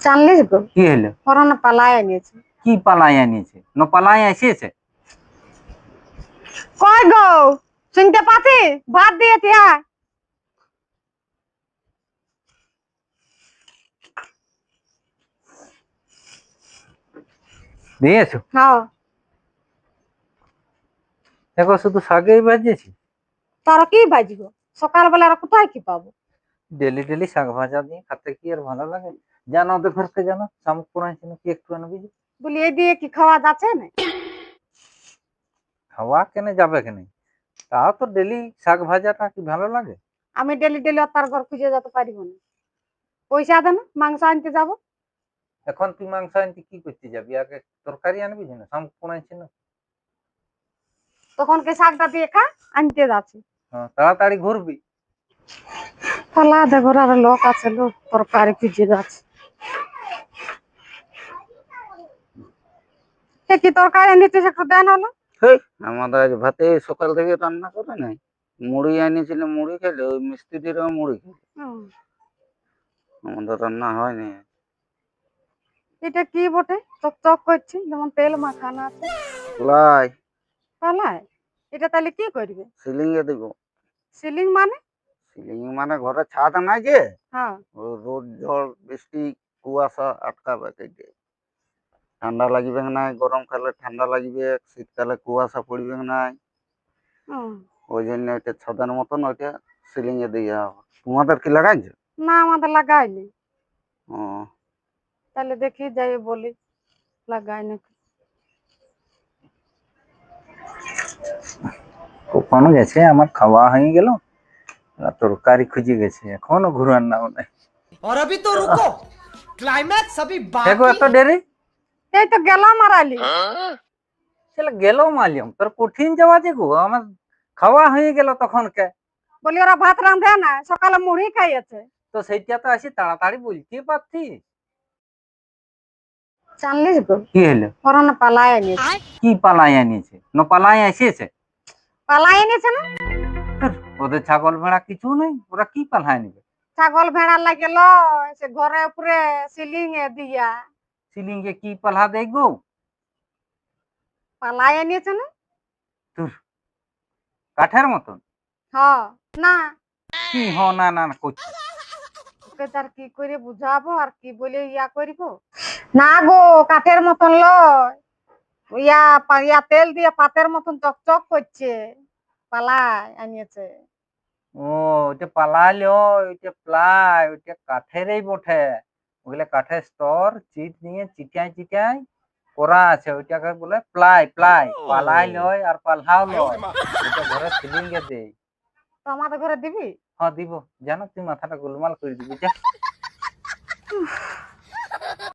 জানলিস গো। কি হলো? করোনা পালায় নিয়েছে। কি পালাই আনিয়েছে ন পালাই আসিয়েছে কই গো? শুনতে পাচ্ছি? ভাত দিয়েছি হ্যাঁ দিয়েছ হ্যাঁ। দেখো শুধু শাকেই ভাজিয়েছি তোর কি ভাজিব সকালবেলা আর কোথায় কি পাবো? ডেলি ডেলি শাক ভাজা দিয়ে খেতে কি আর ভালো লাগে? জানো ওদের ঘরকে জানো? শামুক পড়াইছিল কি একটু আনবি? বলি এই দিয়ে কি খাওয়া যাচ্ছে না খাওয়া কেনে যাবে কেনে? তাও তো ডেলি শাক ভাজাটা কি ভালো লাগে? আমি ডেলি ডেলি তার ঘর খুঁজে যেতে পারিব না। পয়সা দেন মাংস আনতে যাব। এখন তুই মাংস আনতে কি করতে যাবি? আগে তরকারি আনবি না শামুক পড়াইছিল তখন কে শাকটা দিয়ে খা আনতে যাচ্ছি। হ্যাঁ তাড়াতাড়ি ঘুরবি। পালা দেখো আর লোক আছে লোক তরকারি খুঁজে যাচ্ছে এ কি তরকারি আনতে একটু দেন হলো? আমাদের আজ ভাতে সকাল থেকে রান্না করে নাই। মুড়ি আনিয়েছিল মুড়ি খেলে ওই মিস্ত্রিরও মুড়ি খেলে। আমাদের রান্না হয়নি। এটা কি বটে? চক চক করছে যেমন তেল মাখানো আছে। লাই পালায় এটা তাহলে কি করবে? সিলিং এ দিব। সিলিং মানে? সিলিং মানে ঘরে ছাদ নাই যে। হ্যাঁ। রোদ ঝড় বৃষ্টি কুয়াশা আটকাবে কেটে। ঠান্ডা লাগবে না গরম কালে ঠান্ডা লাগবে শীতকালে কুয়াশা পড়বে না হুম। ওই জন্য ওইটা ছাদের মতন ওইটা সিলিং এ দিয়ে হবে তোমাদের কি লাগাইছো না আমাদের লাগাইনি ও তাহলে দেখি যাই বলি লাগাই নাকি কখনো গেছে আমার খাওয়া হয়ে গেল আর তরকারি খুঁজে গেছে এখনো ঘুরার নাম নাই और अभी तो रुको क्लाइमैक्स अभी দেখো बाकी এত দেরি এই তো গেলাম মারালি চলে গেল মালিয়ম তোর কঠিন যাওয়া যে গো আমার খাওয়া হয়ে গেল তখন কে? বলি ওরা ভাত রাঁধে না সকালে মুড়ি খাইয়েছে। তো সেইটা তো আসি তাড়াতাড়ি বলতে পারছি জানলিস গো? কি হলো? করোনা পালায় নিয়েছে কি পালাই আনিয়েছে ন পালাই আসিয়েছে পালায় নিয়েছে না? ওদের ছাগল ভেড়া কিছু নেই? ওরা কি পালাই নিবে? ছাগল ভেড়া লাগেল সে ঘরে উপরে সিলিং এ দিয়া। সিলিং এ কি পালা দেয় গো পালায় নিয়েছে না? ধুর, কাঠের মতন। হ্যাঁ না। কি হ না না না করছে। ওকে তার কি করে বুঝাবো আর কি বলে ইয়া করিব? না গো কাঠের মতন লয়। ইয়া ইয়া তেল দিয়ে পাতের মতন চকচক করছে। পালায় আনিয়েছে। ও ওইটা পালাইলে ওইটা প্লাই ওইটা কাঠেরই বটে। ওগুলা কাঠের স্তর চিট নিয়ে চিটায় চিটায় করা আছে ওইটাকে বলে প্লাই প্লাই। পালাই লয় আর পালহাও লয়। এটা ঘরে সিলিং এ দেই। তো আমাদের ঘরে দিবি? হ্যাঁ দিব। জানো তুই মাথাটা গোলমাল করে দিবি যা।